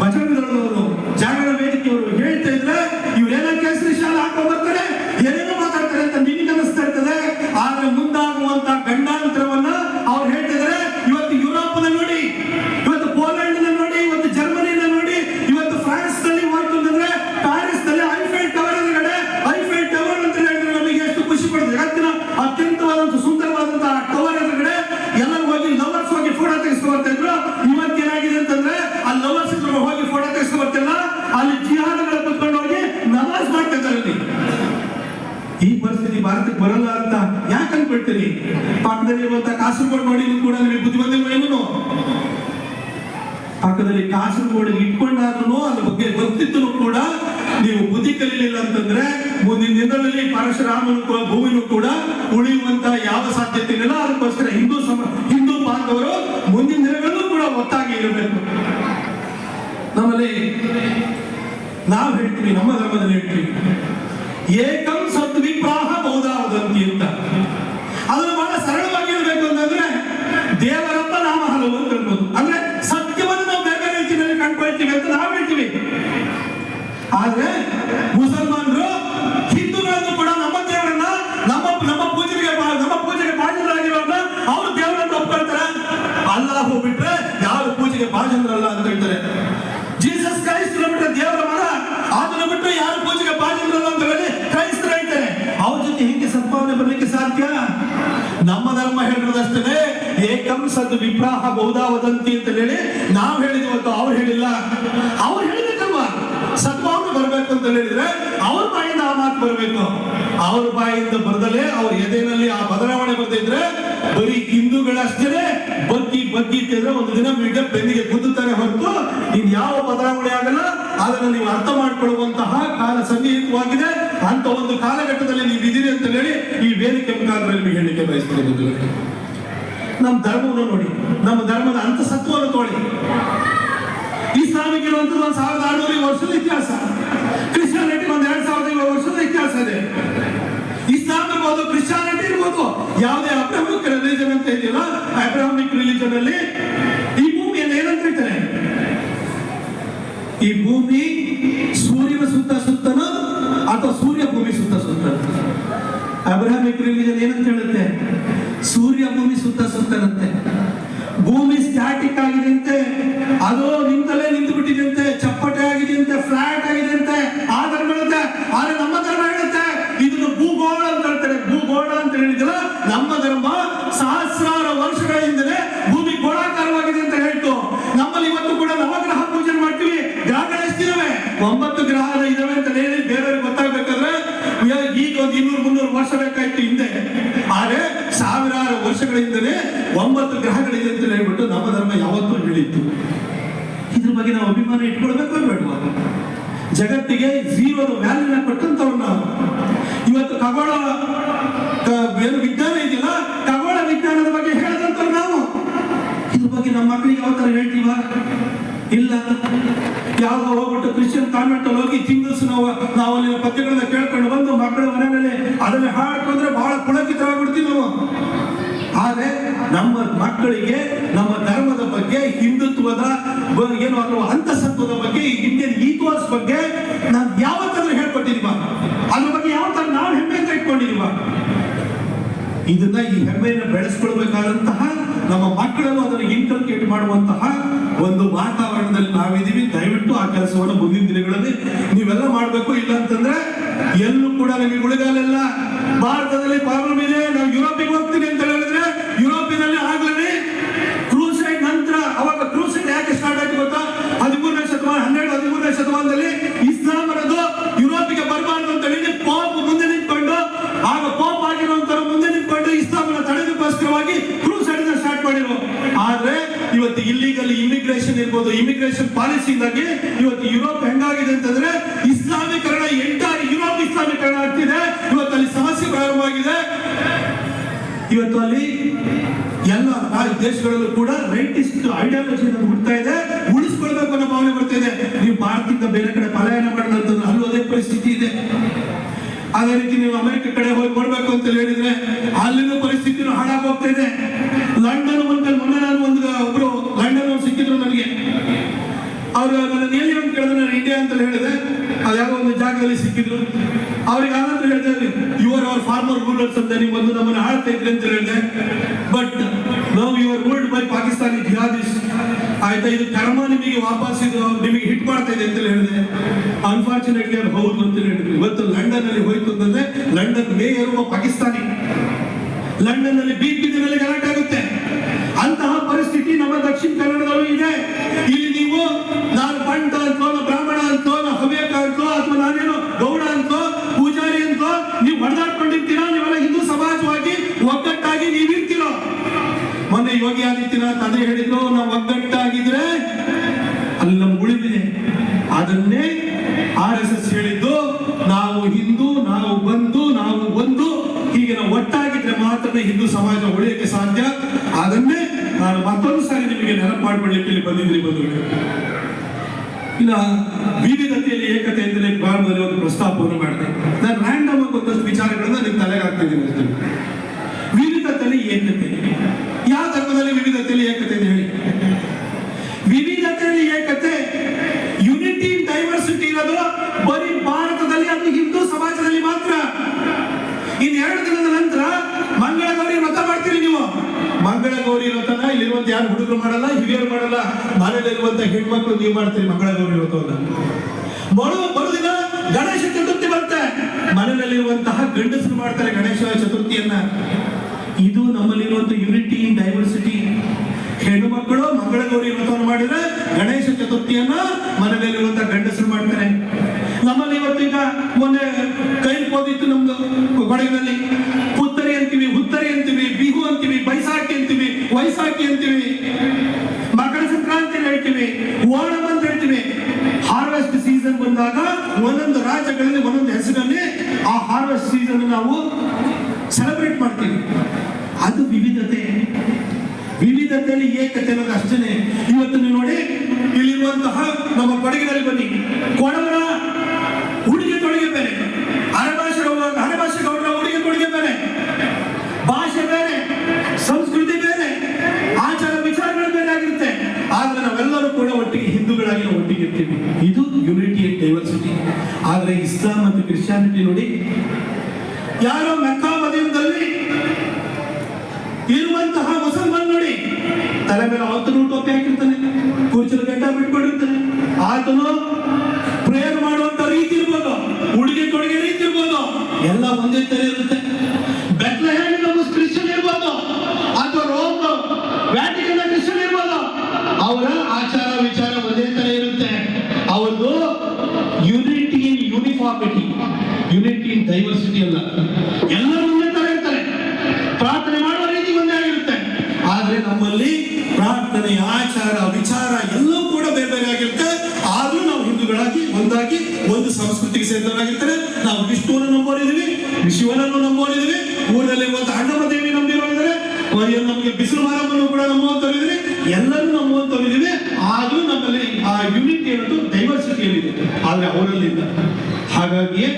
ಬಜರಂಗದೊಳದವರು ಜಾಗರಣ ವೇದಿಕೆಯವರು ಹೇಳ್ತಾ ಇದ್ರೆ ಇವರೆಲ್ಲ ಕೇಸರಿ ಶಾಲೆ ಹಾಕೊಂಡ್ ಬರ್ತಾರೆ ಏನೇನೋ ಮಾತಾಡ್ತಾರೆ ಅಂತ ನಿನಗೆ ಅನಿಸ್ತಾ ಇರ್ತದೆ ಆದ್ರೆ ಮುಂದಾಗುವಂತ ಗಂಡಾಂತರವನ್ನ ಅವ್ರು ಹೇಳ್ತಿದ್ದಾರೆ ಇವತ್ತು ಯುರೋಪ್ನ ನೋಡಿ ಇವತ್ತು ಪೋಲೆಂಡ್ ನೋಡಿ ಇವತ್ತು ಜರ್ಮನಿನ ನೋಡಿ ಇವತ್ತು ಫ್ರಾನ್ಸ್ನಲ್ಲಿ ಹೋಯ್ತು ಅಂತಂದ್ರೆ ಪ್ಯಾರಿಸ್ನಲ್ಲಿ ಐಫೆಲ್ ಟವರ್ ಎದುರುಗಡೆ ಐಫೆಲ್ ಟವರ್ ಅಂತ ಹೇಳಿದ್ರೆ ನಮಗೆ ಎಷ್ಟು ಖುಷಿ ಪಡ್ತದೆ ಜಗತ್ತಿನ ಅತ್ಯಂತವಾದಂತ ಸುಂದರವಾದಂತಹ ಟವರ್ ಎದುರುಗಡೆ ಎಲ್ಲರೂ ಹೋಗಿ ಲವರ್ಸ್ ಹೋಗಿ ಫೋಟೋ ತೆಗೆಸ್ಕೊ ಬರ್ತಾ ಇದ್ರು ಇವತ್ತು ಏನಾಗಿದೆ ಅಂತಂದ್ರೆ ಆ ಲವರ್ಸ್ ಹೋಗಿ ಫೋಟೋ ತೆಗೆಸ್ಕೊ ಬರ್ತಿಲ್ಲ ಅಲ್ಲಿ ಜಿಹಾದ್ಗಳ ಕುತ್ಕೊಂಡು ಹೋಗಿ ನಮಾಜ್ ಮಾಡ್ತಾ ಇದ್ದಾರೆ ಅಲ್ಲಿ ಈ ಪರಿಸ್ಥಿತಿ ಭಾರತಕ್ಕೆ ಬರಲ್ಲ ಅಂತ ಯಾಕೆ ಅನ್ಕೊಳ್ತೀರಿ ಪಕ್ಕದಲ್ಲಿ ಇರುವಂತ ಕಾಸರಗೋಡು ನೋಡಿ ಕೂಡ ನಿಮಗೆ ಬುದ್ಧಿ ಬಂದಿಲ್ವ ಏನು ಪಕ್ಕದಲ್ಲಿ ಕಾಸರಗೋಡು ಇಟ್ಕೊಂಡಾದ್ರೂ ಅದ್ರ ಬಗ್ಗೆ ಗೊತ್ತಿತ್ತು ಕೂಡ ನೀವು ಬುದ್ಧಿ ಕಲಿಲಿಲ್ಲ ಅಂತಂದ್ರೆ ಮುಂದಿನ ದಿನಗಳಲ್ಲಿ ಪರಶುರಾಮನು ಕೂಡ ಭೂಮಿನೂ ಕೂಡ ಉಳಿಯುವಂತ ಯಾವ ಸಾಧ್ಯತೆ ಇಲ್ಲ ಅದಕ್ಕೋಸ್ಕರ ಹಿಂದೂ ಸಮ ಹಿಂದೂ ಬಾಂಧವರು ಮುಂದಿನ ದಿನಗಳಲ್ಲೂ ಕೂಡ ಒಟ್ಟಾಗಿ ಇರಬೇಕು ನಮ್ಮಲ್ಲಿ ನಾವು ಹೇಳ್ತೀವಿ ನಮ್ಮ ಧರ್ಮದಲ್ಲಿ ಹೇಳ್ತೀವಿ ಏಕಂ ಏಕಂ ಸದ್ ವಿಪ್ರಾಹ ಬಹುದಾ ವದಂತಿ ಅಂತ ಹೇಳಿ ನಾವ್ ಹೇಳಿದ್ವತ್ತು ಅವ್ರು ಹೇಳಿಲ್ಲ. ಅವ್ರು ಹೇಳಿಬೇಕಲ್ವಾ ಸದ್ಭಾವನೆ ಬರ್ಬೇಕು ಅಂತ ಹೇಳಿದ್ರೆ ಅವ್ರ ಬಾಯಿಂದ ಆ ಮಾತು ಬರ್ಬೇಕು. ಅವ್ರ ಬಾಯಿಂದ ಬರ್ದಲೆ ಅವ್ರ ಎದೆನಲ್ಲಿ ಆ ಬದಲಾವಣೆ ಬರ್ತಿದ್ರೆ ಬರೀ ಹಿಂದೂಗಳಷ್ಟೇ ಬಗ್ಗಿ ಬಗ್ಗಿ ಇಟ್ಟಿದ್ರೆ ಒಂದು ದಿನ ಬೀಗ ಬೆನ್ನಿಗೆ ಗುದ್ದುತ್ತಾರೆ ಹೊರತು ಇನ್ ಯಾವ ಬದಲಾವಣೆ ಆಗಲ್ಲ. ಅದನ್ನು ನೀವು ಅರ್ಥ ಮಾಡಿಕೊಳ್ಳುವಂತಹ ಕಾಲ ಸನ್ನಿಹಿತವಾಗಿದೆ. ಅಂತ ಒಂದು ಕಾಲಘಟ್ಟದಲ್ಲಿ ನೀವು ಇದ್ದೀರಿ ಅಂತ ಹೇಳಿ ಈ ವೇದಿಕೆ ಮುಖಾಂತರ ನಿಮಗೆ ಹೇಳಿಕೆ ಬಯಸ್ತೀನಿ. ನಮ್ಮ ಧರ್ಮವನ್ನು ನೋಡಿ, ನಮ್ಮ ಧರ್ಮದ ಅಂತ ಅಂತಸತ್ವವನ್ನು ತೋಳಿ. ಇಸ್ಲಾಮಿಕ್ ಇರುವಂತದ್ದು ಒಂದು ಸಾವಿರದ ಆರುನೂರು ವರ್ಷದ ಇತಿಹಾಸ. ಕ್ರಿಶ್ಚಿಯಾನಿಟಿ ಒಂದು ಎರಡ್ ಸಾವಿರದ ವರ್ಷದ ಇತಿಹಾಸ ಇದೆ. ಇಸ್ಲಾಂ ಇರ್ಬೋದು ಕ್ರಿಶ್ಚಿಯಾನಿಟಿ ಇರ್ಬೋದು. ಯಾವುದೇ ಅಬ್ರಾಹ್ಮಿಕ್ ರಿಲಿಜನ್ ಅಂತ ಇದೆಯಲ್ಲ, ಅಬ್ರಾಹ್ಮಿಕ್ ರಿಲಿಜನ್ ಅಲ್ಲಿ ಈ ಭೂಮಿಯನ್ನು ಏನಂತ ಹೇಳ್ತಾರೆ? ಈ ಭೂಮಿ ಸೂರ್ಯನ ಸುತ್ತ ಸುತ್ತನ ಅಥವಾ ಸೂರ್ಯ ಭೂಮಿ ಸುತ್ತ ಸುತ್ತ ಅಬ್ರಾಹ್ಮಿಕ್ ರಿಲಿಜನ್ ಏನಂತ ಹೇಳುತ್ತೆ? ಸೂರ್ಯ ಭೂಮಿ ಸುತ್ತ ಸುತ್ತನಂತೆ ಭೂಮಿ ಸ್ಟ್ಯಾಟಿಕ್ ಆಗಿದೆಯಂತೆ ಅದು ನಿಂತಲೇ ನಿಂತು ಬಿಟ್ಟಿದೆಯಂತೆ ಚಪ್ಪಟೆ ಆಗಿದೆಯಂತೆ ಫ್ಲಾಟ್ ಆಗಿದೆಯಂತೆ ಆ ಧರ್ಮ ಹೇಳುತ್ತೆ ಆದ್ರೆ ನಮ್ಮ ಧರ್ಮ ಹೇಳುತ್ತೆ ಇದನ್ನು ಭೂಗೋಳ ಅಂತ ಹೇಳ್ತಾರೆ ಭೂಗೋಳ ಅಂತ ಹೇಳಿದಿಲ್ಲ ನಮ್ಮ ಧರ್ಮ ಸಹಸ್ರಾರು ವರ್ಷಗಳ ಹಿಂದೆ ಭೂಮಿ ಗೋಳಾಕಾರವಾಗಿ ಒಂಬತ್ತು ಗ್ರಹದ ಇದಾವೆ ಅಂತ ಹೇಳಿ ಬೇರೆಯವ್ರಿಗೆ ಗೊತ್ತಾಗ್ಬೇಕಾದ್ರೆ ಯಾ- ಈಗ ಒಂದು ಇನ್ನೂರು ಮುನ್ನೂರು ವರ್ಷ ಬೇಕಾಯ್ತು ಹಿಂದೆ ಆದ್ರೆ ಸಾವಿರಾರು ವರ್ಷಗಳಿಂದಲೇ ಒಂಬತ್ತು ಗ್ರಹಗಳಿದೆ ಅಂತ ಧರ್ಮ ಯಾವತ್ತೂ ಹೇಳಿತ್ತು ಇದ್ರ ಬಗ್ಗೆ ನಾವು ಅಭಿಮಾನ ಇಟ್ಕೊಳ್ಬೇಕು ಬೇಡವಾ ಜಗತ್ತಿಗೆ ಜೀವನ ವ್ಯಾಲ್ಯೂನ ಕೊಟ್ಟಂತವ್ರು ನಾವು ಇವತ್ತು ಖಗೋಳ ಏನು ವಿಜ್ಞಾನ ಇದೆಯಲ್ಲ, ಖಗೋಳ ವಿಜ್ಞಾನದ ಬಗ್ಗೆ ಹೇಳದಂತವ್ರು ನಾವು. ಇದ್ರ ಬಗ್ಗೆ ನಮ್ಮ ಮಕ್ಕಳಿಗೆ ಯಾವ ತರ ಹೇಳ್ತೀವ? ಇಲ್ಲ. ಯಾವಾಗ ಹೋಗ್ಬಿಟ್ಟು ಕ್ರಿಶ್ಚಿಯನ್ ಕಾನ್ವೆಂಟ್ ಅಲ್ಲಿ ಹೋಗಿ ತಿಂಗಲ್ಸ್ ನಾವು ನಾವು ಅಲ್ಲಿನ ಪದ್ಯಗಳನ್ನ ಕೇಳ್ಕೊಂಡು ಬಂದು ಮಕ್ಕಳ ಮನೆಯಲ್ಲಿ ಅದನ್ನ ಹಾಡ್ಕೊಂಡ್ರೆ ಬಹಳ ಪುಳಕಿತರಾಗ್ಬಿಡ್ತೀವಿ ನಾವು. ಆದ್ರೆ ನಮ್ಮ ಮಕ್ಕಳಿಗೆ, ನಮ್ಮ ಧರ್ಮದ ಬಗ್ಗೆ, ಹಿಂದುತ್ವದ ಏನು ಅಥವಾ ಅಂತಸತ್ವದ ಬಗ್ಗೆ ಇಂಡಿಯನ್ ಈಕ್ವಲ್ಸ್ ಬಗ್ಗೆ ನಾನು ಯಾವತ್ತಾದ್ರೂ ಹೇಳ್ಕೊಟ್ಟಿದೀವ ಅದ್ರ ಬಗ್ಗೆ ಯಾವತ್ತಾದ್ರೂ ನಾವು ಹೆಮ್ಮೆ ಅಂತ ಇದನ್ನ ಈ ಹೆಮ್ಮೆಯನ್ನು ಬೆಳೆಸ್ಕೊಳ್ಬೇಕಾದಂತಹ ನಮ್ಮ ಮಕ್ಕಳನ್ನು ಅದನ್ನು ಇನ್ಕಲ್ಕೇಟ್ ಮಾಡುವಂತಹ ಒಂದು ವಾತಾವರಣದಲ್ಲಿ ನಾವಿದೀವಿ ದಯವಿಟ್ಟು ಆ ಕೆಲಸವನ್ನು ಮುಂದಿನ ದಿನಗಳಲ್ಲಿ ನೀವೆಲ್ಲ ಮಾಡಬೇಕು. ಇಲ್ಲ ಅಂತಂದ್ರೆ ಎಲ್ಲೂ ಕೂಡ ನಿಮಗೆ ಉಳಿಗಾಲೆಲ್ಲ ಭಾರತದಲ್ಲಿ ಪ್ರಾಬ್ಲಮ್ ಇದೆ. ನಾವು ಯುರೋಪಿಗೆ ಶತಮಾನದಲ್ಲಿ ಇಸ್ಲಾಂ ಅನ್ನೋದು ಯುರೋಪಿಗೆ ಬರಬಾರ್ದು ಅಂತ ಹೇಳಿ ಪಾಪ್ ಮುಂದೆ ನಿಂತ್ಕೊಂಡು, ಆಗ ಪಾಪ್ ಆಗಿರುವಂತರ ಮುಂದೆ ನಿಂತ್ಕೊಂಡು ಇಸ್ಲಾಮನ ತಡೆದಕ್ಕೋಸ್ಕರವಾಗಿ ಕ್ರೂಸೈಡ್ ಸ್ಟಾರ್ಟ್ ಮಾಡಿರು ಆದ್ರೆ ಇವತ್ತು ಇಲ್ಲಿಗಲ್ ಇಮಿಗ್ರೇಷನ್ ಇರ್ಬೋದು ಇಮಿಗ್ರೇಷನ್ ಪಾಲಿಸಿಯಿಂದಾಗಿ ಇವತ್ತು ಯುರೋಪ್ ಹೆಂಗಾಗಿದೆ ಅಂತಂದ್ರೆ ಇಸ್ಲಾಮೀಕರಣ ಎಂಟರ್ ಯುರೋಪ್ ಇಸ್ಲಾಮೀಕರಣ ಆಗ್ತಿದೆ. ಇವತ್ತು ಅಲ್ಲಿ ಸಮಸ್ಯೆ ಪ್ರಾರಂಭವಾಗಿದೆ ಇವತ್ತು ಅಲ್ಲಿ ಎಲ್ಲ ದೇಶಗಳಲ್ಲೂ ಕೂಡ ರೈಟಿಸ್ಟ್ ಐಡಿಯಾಲಜಿ ಅನ್ನೋದು ಹುಡ್ತಾ ಇದೆ. ಉಳಿಸ್ಕೊಳ್ಬೇಕು ಅನ್ನೋ ಭಾವನೆ ಬರ್ತಾ ಇದೆ. ನೀವು ಭಾರತದಿಂದ ಬೇರೆ ಕಡೆ ಪಲಾಯನ ಮಾಡಿದಂತಂದ್ರೆ ಅಲ್ಲೂ ಅದೇ ಪರಿಸ್ಥಿತಿ ಇದೆ. ಅದೇ ರೀತಿ ನೀವು ಅಮೆರಿಕ ಕಡೆ ಹೋಗಿ ಬರ್ಬೇಕು ಅಂತ ಹೇಳಿದ್ರೆ ಅಲ್ಲಿನ ಪರಿಸ್ಥಿತಿನೂ ಹಾಳಾಗೋಗ್ತಾ ಇದೆ. ಲಂಡನ್ ಮುಂದೆ ಮೊನ್ನೆ ನಾನು ಒಂದು ಒಬ್ರು ಲಂಡನ್ ಅವ್ರು ಸಿಕ್ಕಿದ್ರು ನನಗೆ. ಅವರು ನನ್ನ ಎಲ್ಲಿ ಅಂತ ಕೇಳಿದ್ರೆ ನಾನು ಇಂಡಿಯಾ ಅಂತ ಹೇಳಿದೆ. ಅದ್ಯಾವ ಒಂದು ಜಾಗದಲ್ಲಿ ಸಿಕ್ಕಿದ್ರು. ಅವ್ರಿಗೆ ಆನಂತರ ಹೇಳಿದೆ ಯುವರ್ ಅವರ್ ಫಾರ್ಮರ್ ರೂಲರ್ಸ್ ಅಂತ ನೀವು ಒಂದು ನಮ್ಮನ್ನು ಆಳ್ತಾ ಇದ್ರಿ ಅಂತ ಹೇಳಿದೆ. ಬಟ್ ನಾವು your ruled by Pakistani jihadis ಆಯ್ತಾ, ಇದು ಕರ್ಮ ನಿಮಗೆ ವಾಪಸ್ ಇದು ನಿಮಗೆ ಹಿಟ್ ಮಾಡ್ತಾ ಇದೆ ಅಂತ ಹೇಳಿದೆ ಅನ್ಫಾರ್ಚುನೇಟ್ಲಿ ಅವ್ರು ಹೌದು ಅಂತ ಹೇಳಿದ್ರು. ಇವತ್ತು ಲಂಡನ್ ಅಲ್ಲಿ ಹೋಯ್ತು ಅಂತಂದ್ರೆ, ಲಂಡನ್ ಮೇಯರ್ ಒಬ್ಬ ಪಾಕಿಸ್ತಾನಿ. ಲಂಡನ್ನಲ್ಲಿ ಪಿ ಮೇಲೆ ಗಲಾಟೆ ಆಗುತ್ತೆ. ಅಂತಹ ಪರಿಸ್ಥಿತಿ ನಮ್ಮ ದಕ್ಷಿಣ ಕನ್ನಡದಲ್ಲೂ ಇದೆ. ಇಲ್ಲಿ ನೀವು, ನಾನು ಪಂಡ ಅಂತೋ ಬ್ರಾಹ್ಮಣ ಅಂತೋ ಹವ್ಯಕ ಅಂತೋ, ಅಥವಾ ನಾನೇನು ಗೌಡ ಅಂತೋ, ಪೂಜಾರಿ ಅಂತೋ, ನೀವು ಹೊಡೆದಾಡ್ಕೊಂಡಿರ್ತೀರಾ? ನೀವೆಲ್ಲ ಹಿಂದೂ ಸಮಾಜವಾಗಿ ಒಗ್ಗಟ್ಟಾಗಿ ನೀವಿರ್ತೀರೋ? ಮೊನ್ನೆ ಯೋಗಿ ಆದಿತ್ಯನಾಥ್ ಅದೇ ಹೇಳಿದ್ರು, ನಾವು ಹಿಂದೂ ಸಮಾಜ ಉಳಿಯಕ್ಕೆ ಸಾಧ್ಯ? ಅದನ್ನೇ ನಾನು ಮತ್ತೊಂದು ಸಾರಿ ನಿಮಗೆ ನೆನಪು ಮಾಡಿಕೊಳ್ಳಿಕ್ಕೆ ಇಲ್ಲಿ ಬಂದಿದ್ರಿ ಬಂಧುಗಳು. ಇನ್ನ ವಿವಿಧತೆಯಲ್ಲಿ ಏಕತೆ ಅಂತಲೇ ಪ್ರಾರಂಭದಲ್ಲಿ ಒಂದು ಪ್ರಸ್ತಾಪವನ್ನು ಮಾಡಿದೆ ನಾನು ರ್ಯಾಂಡಮ್ ಆಗಿ ಒಂದಷ್ಟು ವಿಚಾರಗಳನ್ನ ನಿಮ್ ತಲೆಗೆ ಹಾಕ್ತಿದ್ದೀನಿ ಅಷ್ಟೇ ವಿವಿಧತೆಯಲ್ಲಿ ಏಕತೆ ಯಾವ ಧರ್ಮದಲ್ಲಿ ವಿವಿಧತೆಯಲ್ಲಿ ಏಕತೆ ಇದೆ ಹೇಳಿ ವಿವಿಧತೆಯಲ್ಲಿ ಏಕತೆ ಯುನಿಟಿ ಡೈವರ್ಸಿಟಿ ಇರೋದು ಬರೀ ಭಾರತದಲ್ಲಿ ಅದು ಹಿಂದೂ ಸಮಾಜದಲ್ಲಿ ಮಾತ್ರ ಇನ್ ಎರಡು ದಿನದ ನಂತರ ಮಂಗಳ ಗೌರಿ ವ್ರತ ಮಾಡ್ತೀರಿ ನೀವು ಮಂಗಳ ಗೌರಿ ವ್ರತನ ಇಲ್ಲಿರುವಂತ ಯಾರು ಹುಡುಗರು ಮಾಡಲ್ಲ ಹಿರಿಯರು ಮಾಡಲ್ಲ ಮನೆಯಲ್ಲಿರುವಂತ ಹೆಣ್ಮಕ್ಳು ನೀವು ಮಾಡ್ತೀರಿ ಮಂಗಳ ಗೌರಿ ವ್ರತವನ್ನ ಬರು ಬರುದಿನ ಗಣೇಶ ಚತುರ್ಥಿ ಬರ್ತೆ ಮನೆಯಲ್ಲಿರುವಂತಹ ಗಂಡಸರು ಮಾಡ್ತಾರೆ ಗಣೇಶ ಚತುರ್ಥಿಯನ್ನ. ಇದು ನಮ್ಮಲ್ಲಿರುವಂತ ಯುನಿಟಿ ಡೈವರ್ಸಿಟಿ ಹೆಣ್ಣು ಮಕ್ಕಳು ಮಂಗಳ ಗೌರಿ ಮಾಡಿದ್ರೆ ಗಣೇಶ ಚತುರ್ಥಿಯನ್ನ ಮನೆಯಲ್ಲಿರುವಂತ ಗಂಡಸರು ಮಾಡ್ತಾರೆ. ನಮ್ಮಲ್ಲಿ ಇವತ್ತೀಗ ಮೊನ್ನೆ ಕೈ ಹೋದಿತ್ತು ನಮ್ದು ಕೊಡಗಿನಲ್ಲಿ. ರಾಜ್ಯಗಳಲ್ಲಿ ಒಂದೊಂದು ಹೆಸರಲ್ಲಿ ಆ ಹಾರ್ವೆಸ್ಟ್ ಸೀಸನ್ ನಾವು ಸೆಲೆಬ್ರೇಟ್ ಮಾಡ್ತೀವಿ. ಅದು ವಿವಿಧತೆ. ವಿವಿಧತೆಯಲ್ಲಿ ಏಕತೆ ಅನ್ನೋದು ಅಷ್ಟೇ ಇವತ್ತು ನೀವು ನೋಡಿ, ಇಲ್ಲಿರುವಂತಹ ನಮ್ಮ ಕೊಡಗಿನಲ್ಲಿ ಬನ್ನಿ. ಕೊಡವರ ಉಡುಗೆ ತೊಡುಗೆ ಬೇರೆ ಅರೆಭಾಷೆ ಅರೆಭಾಷೆ ಗೌಡರ ಉಡುಗೆ ತೊಡುಗೆ ಬೇರೆ ಭಾಷೆ ಬೇರೆ ಸಂಸ್ಕೃತಿ ಬೇರೆ ಆಚಾರ ವಿಚಾರಗಳು ಬೇರೆ ಆಗಿರುತ್ತೆ ಆದ್ರೆ ನಾವೆಲ್ಲರೂ ಕೂಡ ಒಟ್ಟಿಗೆ ಹಿಂದೂಗಳಾಗಿ ನಾವು ಒಟ್ಟಿಗೆ ಇರ್ತೀವಿ ಇದು ಯುನಿಟಿ ಅಂಡ್ ಡೈವರ್ಸಿಟಿ ಆದ್ರೆ ಇಸ್ಲಾಂ ಮತ್ತು ಕ್ರಿಶ್ಚಿಯಾನಿಟಿ ನೋಡಿ ಯಾರೋ ಮೆಕ್ಕಾ ಮದೀನದಲ್ಲಿ ಇರುವಂತಹ ಮುಸಲ್ಮಾನ್ ನೋಡಿ ತಲೆ ಮೇಲೆ ಆತನು ಟೋಪಿ ಹಾಕಿರ್ತಾನೆ ಕೂಚಲು ಗಂಟ ಬಿಟ್ಕೊಂಡಿರ್ತಾನೆ ಆತನು ಬಿಸಿಲು ಮಾರಮ್ಮನ್ನು ಕೂಡ ನಮ್ಮಂತರಿದ್ದೀವಿ ಎಲ್ಲರೂ ತೊರೆದಿದೆ ಆದರೂ ನಮ್ಮಲ್ಲಿ ಆ ಯೂನಿಟಿ ಅನ್ನೋದು ಡೈವರ್ಸಿಟಿಯಲ್ಲಿದೆ ಆದರೆ ಅವರಲ್ಲಿಲ್ಲ. ಹಾಗಾಗಿಯೇ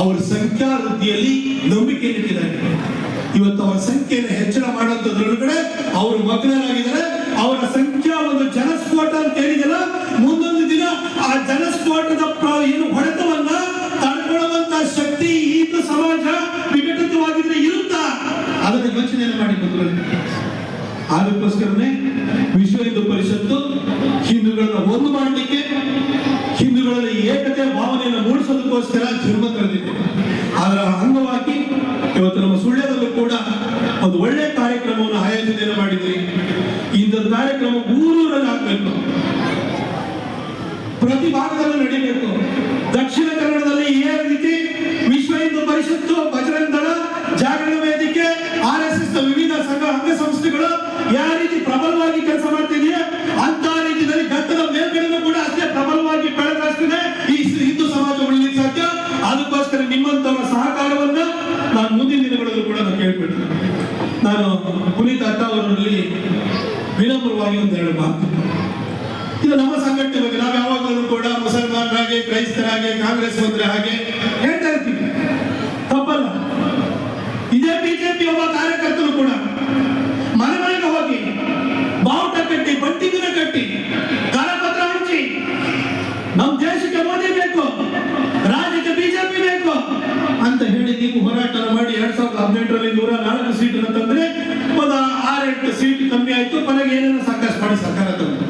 ಅವರ ಸಂಖ್ಯಾ ವೃದ್ಧಿಯಲ್ಲಿ ನಂಬಿಕೆ ನೀಡಿದ್ದಾರೆ ಇವತ್ತು ಅವರ ಸಂಖ್ಯೆಯನ್ನು ಹೆಚ್ಚಳ ಮಾಡುವಂತದ್ರೊಳಗಡೆ ಅವರು ಮಗ್ನರಾಗಿದ್ದಾರೆ. ಅವರ ಸಂಖ್ಯಾ ಒಂದು ಜನಸ್ಫೋಟ ಅಂತ ಹೇಳಿದಲ್ಲ ಮುಂದೊಂದು ದಿನ ಆ ಜನಸ್ಫೋಟದ ಏನು ಹೊಡೆತವನ್ನ ತಡ್ಕೊಳ್ಳುವಂತ ಶಕ್ತಿ ಈತ ಸಮಾಜ ವಿಘಟಿತವಾಗಿದ್ರೆ ಇರುತ್ತಾ? ಅದನ್ನು ಯೋಚನೆಯನ್ನು ಮಾಡಿ ಅದಕ್ಕೋಸ್ಕರನೇ ವಿಶ್ವ ಹಿಂದೂ ಪರಿಷತ್ತು ಹಿಂದೂಗಳನ್ನ ಒಂದು ಮಾಡಲಿಕ್ಕೆ, ಹಿಂದೂಗಳಲ್ಲಿ ಏಕತೆ ಭಾವನೆಯನ್ನು ಮೂಡಿಸೋದಕ್ಕೋಸ್ಕರ ಜನ್ಮ ಕರೆದಿತ್ತು ಅದರ ಅಂಗವಾಗಿ ಇವತ್ತು ನಮ್ಮ ಸುಳ್ಳ್ಯದಲ್ಲೂ ಕೂಡ ಒಂದು ಒಳ್ಳೆ ಕಾರ್ಯಕ್ರಮವನ್ನು ಆಯೋಜನೆಯನ್ನು ಮಾಡಿದ್ರಿ. ಇಂಥ ಕಾರ್ಯಕ್ರಮ ಊರೂರಲ್ಲಿ ಹಾಕಬೇಕು ಪ್ರತಿ ಭಾಗದಲ್ಲೂ ನಡೀಬೇಕು. ದಕ್ಷಿಣ ಕನ್ನಡದಲ್ಲಿ ಏ ರೀತಿ ಇದು ನಮ್ಮ ಸಂಘಟನೆ ಬಗ್ಗೆ ನಾವು ಯಾವಾಗಲೂ ಕೂಡ ಮುಸಲ್ಮಾನರಾಗಿ, ಕ್ರೈಸ್ತರಾಗೆ, ಕಾಂಗ್ರೆಸ್ ಮಂತ್ರಿ ಹಾಗೆ ಹೇಳ್ತಾ ಇರ್ತೀವಿ. ತಪ್ಪಲ್ಲ. ಇದೇ ಬಿಜೆಪಿ ಒಬ್ಬ ಕಾರ್ಯಕರ್ತರು ಕೂಡ ಮನೆ ಮನೆಗೆ ಹೋಗಿ ಬಾವುಟ ಕಟ್ಟಿ ಬಟ್ಟಿಗಿನ ಕಟ್ಟಿ ಕರಪತ್ರ ಹಂಚಿ ನಮ್ಮ ದೇಶಕ್ಕೆ ಮೋದಿ ಬೇಕು, ರಾಜ್ಯಕ್ಕೆ ಬಿಜೆಪಿ ಬೇಕು ಅಂತ ಹೇಳಿ ನೀವು ಹೋರಾಟ ಮಾಡಿ ಎರಡ್ ಸಾವಿರದ ಹದಿನೆಂಟರಲ್ಲಿ ನೂರ ನಾಲ್ಕು ಸೀಟ್ ತಂದ್ರೆ ಒಂದು ಆರೆಂಟು ಸೀಟ್ ಕಮ್ಮಿ ಆಯ್ತು. ಕೊನೆಗೆ ಏನೇನು ಸಾಕಷ್ಟು ಮಾಡಿ ಸರ್ಕಾರ ತಂದು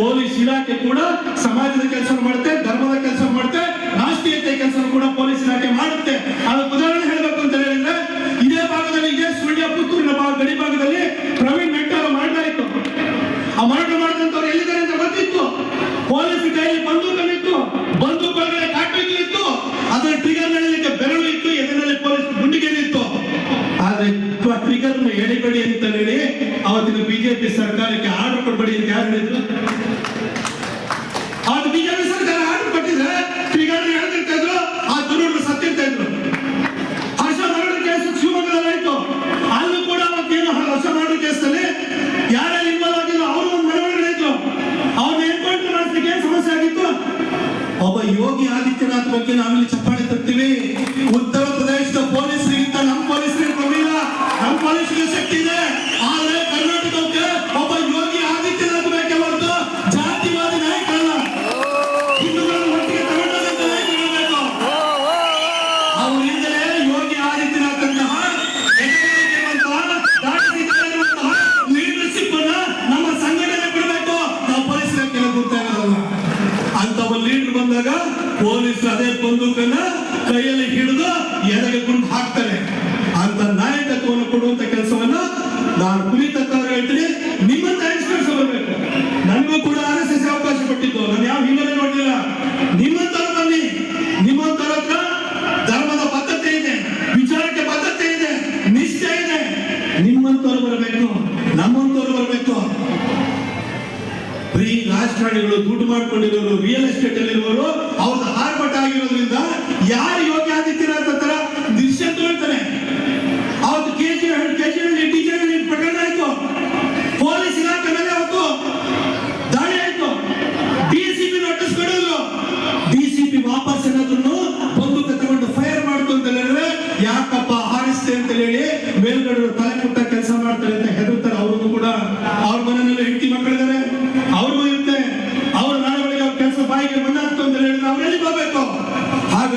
ಪೊಲೀಸ್ ಇಲಾಖೆ ಕೂಡ ಸಮಾಜದ ಕೆಲಸ ಮಾಡುತ್ತೆ.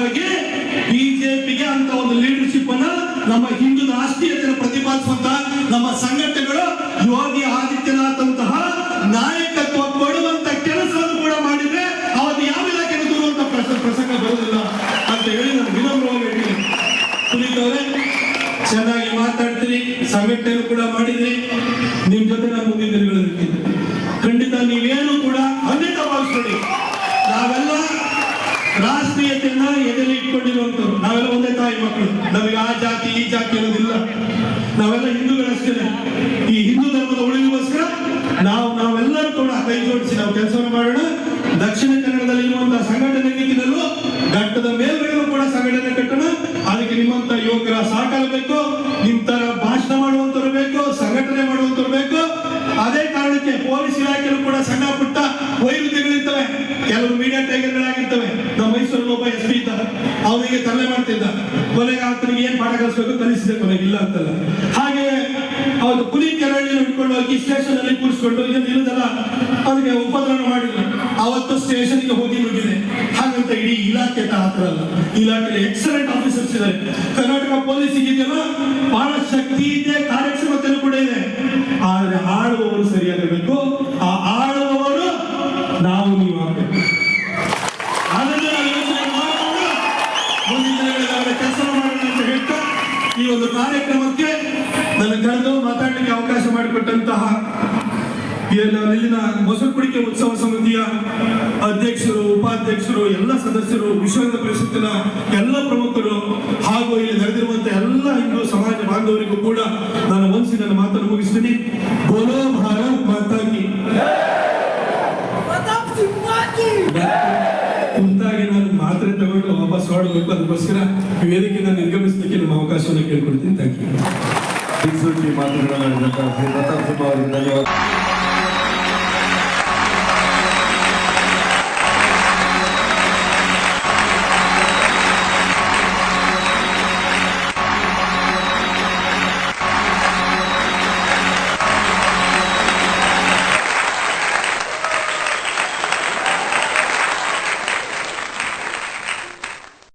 ಹಾಗಾಗಿ ಬಿಜೆಪಿಗೆ ಅಂತ ಒಂದು ಲೀಡರ್ಶಿಪ್ ಅನ್ನ ನಮ್ಮ ಹಿಂದೂ ರಾಷ್ಟ್ರೀಯತೆಯನ್ನು ಪ್ರತಿಪಾದಿಸುವಂತ ನಮ್ಮ ಸಂಘಟನೆಗಳು ಯೋಗಿ ಆದಿತ್ಯನಾಥ್ ಅಂತಹ ನಾಯಕತ್ವ ಕೊಡುವಂತ ಕೆಲಸವನ್ನು ಕೂಡ ಮಾಡಿದ್ರೆ ಅವತ್ತು ಯಾವ ಇಲಾಖೆ ದೂರುವಂತ ಪ್ರಸಂಗ ಬರುವುದಿಲ್ಲ ಅಂತ ಹೇಳಿ ನಾನು ವಿನಮ್ರವಾಗಿ ಹೇಳ್ತೀನಿ. ಪುನೀತ್ ಚೆನ್ನಾಗಿ ಮಾತಾಡ್ತೀರಿ ಸಂಘಟನೆ ಕೂಡ ಮಾಡಿದ್ರಿ. ಸಹಕಾರ ಬೇಕು ನಿಮ್ ಭಾಷಣ ಮಾಡುವಂತವ್ರು ಬೇಕು, ಸಂಘಟನೆ ಮಾಡುವಂತವ್ರು ಬೇಕು. ಅದೇ ಕಾರಣಕ್ಕೆ ಪೊಲೀಸ್ ಇಲಾಖೆಯಲ್ಲೂ ಕೂಡ ಸಣ್ಣ ಪುಟ್ಟ ವೈರುಧ್ಯಗಳಿರ್ತವೆ. ಕೆಲವು ಮೀಡಿಯಾ ಟೈಗರ್ಗಳಾಗಿರ್ತವೆ. ನಮ್ಮ ಮೈಸೂರಲ್ಲಿ ಒಬ್ಬ ಎಸ್ ಪಿ ಇದ್ದ, ಅವನಿಗೆ ತಲೆ ಮಾಡ್ತಿದ್ದ. ಕೊನೆಗೆ ಆತನಿಗೆ ಏನ್ ಪಾಠ ಕಲಿಸಬೇಕು ಕಲಿಸಿದೆ ಕೊನೆಗೆ ಇಲ್ಲ ಅಂತಲ್ಲ. ಹಾಗೆ ಅವತ್ತು ಪುಲಿ ಕೆರಳಿನ ಹಿಡ್ಕೊಂಡು ಹೋಗಿ ಸ್ಟೇಷನ್ ಅಲ್ಲಿ ಕೂರಿಸ್ಕೊಂಡು ಅದಕ್ಕೆ ಉಪದ್ರವ ಮಾಡಿಲ್ಲ. ಅವತ್ತು ಸ್ಟೇಷನ್ಗೆ ಹೋಗಿ ನುಗ್ಗಿದೆ ಹಾಗಂತ ಇಡೀ ಇಲಾಖೆ ತಾತ್ರ ಅಲ್ಲ. ಇಲಾಖೆಯಲ್ಲಿ ಎಕ್ಸಲೆಂಟ್ ಆಫೀಸರ್ಸ್ ಇದ್ದಾರೆ. ಕರ್ನಾಟಕ ಪೊಲೀಸ್ ಇದೆಯಲ್ಲ ಬಹಳ ಶಕ್ತಿ ಇದೆ, ಕಾರ್ಯಕ್ಷಮತೆನೂ ಕೂಡ ಇದೆ. ಆದ್ರೆ ಆಡುವವರು ಸರಿಯಾಗಿರ್ಬೇಕು. ಮೊಸರು ಕುಡಿಕೆ ಉತ್ಸವ ಸಮಿತಿಯ ಅಧ್ಯಕ್ಷರು ಉಪಾಧ್ಯಕ್ಷರು ಎಲ್ಲ ಸದಸ್ಯರು ವಿಶ್ವ ಪರಿಷತ್ತಿನ ಎಲ್ಲ ಪ್ರಮುಖರು ಹಾಗೂ ಇಲ್ಲಿ ನಡೆದಿರುವಂತಹ ಎಲ್ಲ ಹಿಂದೂ ಸಮಾಜ ಬಾಂಧವರಿಗೂ ಕೂಡ ನಾನು ಒಂದ್ಸಿ ನನ್ನ ಮಾತನ್ನು ಮುಗಿಸ್ತೀನಿ ಬೋಲೋ ಭಾರತ್ ಮಾತಾಗಿ ಕುಂತಾಗಿ ನಾನು ಮಾತ್ರೆ ತಗೊಂಡು ವಾಪಸ್ ಹೊರಡಬೇಕು ಅದಕ್ಕೋಸ್ಕರ ವೇದಿಕೆ ನಾನು ನಿರ್ಗಮಿಸಲಿಕ್ಕೆ ನಮ್ಮ ಅವಕಾಶವನ್ನು ಕೇಳ್ಕೊಡ್ತೀನಿ ಥ್ಯಾಂಕ್ ಯು ಮಾತುಗಳನ್ನು ಪ್ರತಾಪ್ ಸಿಂಹ ಅವರಿಗೆ ಧನ್ಯವಾದ